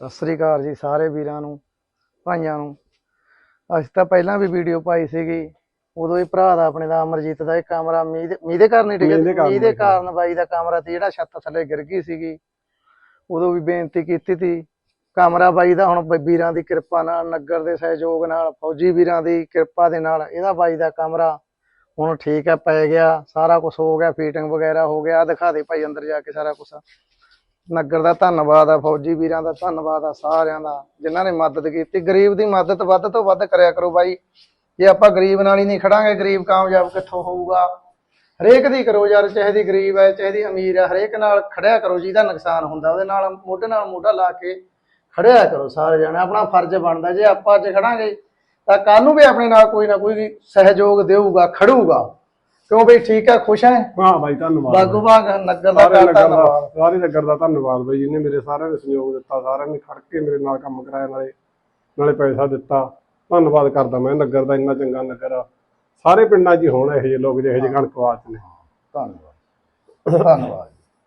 ਸਤਿ ਸ੍ਰੀ ਅਕਾਲ ਜੀ ਸਾਰੇ ਵੀਰਾਂ ਨੂੰ ਭਾਈਆਂ ਨੂੰ। ਅਸੀਂ ਤਾਂ ਪਹਿਲਾਂ ਵੀ ਵੀਡੀਓ ਪਾਈ ਸੀਗੀ। ਉਦੋਂ ਹੀ ਭਰਾ ਦਾ ਆਪਣੇ ਦਾ ਅਮਰਜੀਤ ਦਾ ਇਹ ਕਮਰਾ ਮੀਂਹ ਦੇ ਕਾਰਨ ਹੀ ਡਿੱਗਿਆ ਮੀਂਹ ਦੇ ਕਾਰਨ ਬਾਈ ਦਾ ਕਮਰਾ ਤੇ ਜਿਹੜਾ ਛੱਤ ਥੱਲੇ ਗਿਰ ਗਈ ਸੀਗੀ। ਉਦੋਂ ਵੀ ਬੇਨਤੀ ਕੀਤੀ ਸੀ। ਕਮਰਾ ਬਾਈ ਦਾ ਹੁਣ ਵੀਰਾਂ ਦੀ ਕਿਰਪਾ ਨਾਲ ਨਗਰ ਦੇ ਸਹਿਯੋਗ ਨਾਲ ਫੌਜੀ ਵੀਰਾਂ ਦੀ ਕਿਰਪਾ ਦੇ ਨਾਲ ਇਹਦਾ ਬਾਈ ਦਾ ਕਮਰਾ ਹੁਣ ਠੀਕ ਹੈ ਪੈ ਗਿਆ। ਸਾਰਾ ਕੁਝ ਹੋ ਗਿਆ ਫੀਟਿੰਗ ਵਗੈਰਾ ਹੋ ਗਿਆ। ਦਿਖਾ ਦੇ ਭਾਈ ਅੰਦਰ ਜਾ ਕੇ ਸਾਰਾ ਕੁਝ ਨਗਰ ਦਾ ਧੰਨਵਾਦ ਆ, ਫੌਜੀ ਵੀਰਾਂ ਦਾ ਧੰਨਵਾਦ ਆ, ਸਾਰਿਆਂ ਦਾ, ਜਿਨ੍ਹਾਂ ਨੇ ਮਦਦ ਕੀਤੀ। ਗਰੀਬ ਦੀ ਮਦਦ ਵੱਧ ਤੋਂ ਵੱਧ ਕਰਿਆ ਕਰੋ ਬਾਈ। ਜੇ ਆਪਾਂ ਗਰੀਬ ਨਾਲ ਹੀ ਨਹੀਂ ਖੜਾਂਗੇ, ਗਰੀਬ ਕਾਮਯਾਬ ਕਿੱਥੋਂ ਹੋਊਗਾ? ਹਰੇਕ ਦੀ ਕਰੋ ਯਾਰ, ਚਾਹੇ ਦੀ ਗਰੀਬ ਹੈ ਚਾਹੇ ਦੀ ਅਮੀਰ ਹੈ ਹਰੇਕ ਨਾਲ ਖੜਿਆ ਕਰੋ, ਜਿਹਦਾ ਨੁਕਸਾਨ ਹੁੰਦਾ, ਉਹਦੇ ਨਾਲ ਮੋਢੇ ਨਾਲ ਮੋਢਾ ਲਾ ਕੇ ਖੜਿਆ ਕਰੋ ਸਾਰੇ ਜਣੇ। ਆਪਣਾ ਫਰਜ਼ ਬਣਦਾ, ਜੇ ਆਪਾਂ ਅੱਜ ਖੜਾਂਗੇ, ਤਾਂ ਕੱਲ ਨੂੰ ਵੀ ਆਪਣੇ ਨਾਲ ਕੋਈ ਨਾ ਕੋਈ ਸਹਿਯੋਗ ਦੇਊਗਾ, ਖੜੂਗਾ। ਕਿਉਂ ਬਈ? ਠੀਕ ਹੈ ਖੁਸ਼ ਹੈ ਹਾਂ ਬਾਈ ਧੰਨਵਾਦ। ਬਾਗੂ ਬਾਗ ਨਗਰ ਦਾ ਸਾਰੇ ਨਗਰ ਦਾ ਧੰਨਵਾਦ। ਸਾਰੇ ਨਗਰ ਦਾ ਧੰਨਵਾਦ ਬਾਈ ਜਿਹਨੇ ਮੇਰੇ ਸਾਰਿਆਂ ਨੇ ਸਹਿਯੋਗ ਦਿੱਤਾ ਸਾਰਿਆਂ ਨੇ ਖੜ ਕੇ ਮੇਰੇ ਨਾਲ ਕੰਮ ਕਰਾਇਆ ਨਾਲੇ ਨਾਲੇ ਪੈਸਾ ਦਿੱਤਾ। ਧੰਨਵਾਦ ਕਰਦਾ ਮੈਂ ਨਗਰ ਦਾ ਇੰਨਾ ਚੰਗਾ ਨਗਰ ਆ। ਸਾਰੇ ਪਿੰਡਾਂ 'ਚ ਹੀ ਹੋਣ ਇਹੋ ਜਿਹੇ ਲੋਕ ਜਿਹੇ ਜਿਹੇ ਕਣਕਵਾਚ ਨੇ। ਧੰਨਵਾਦ। ਧੰਨਵਾਦ।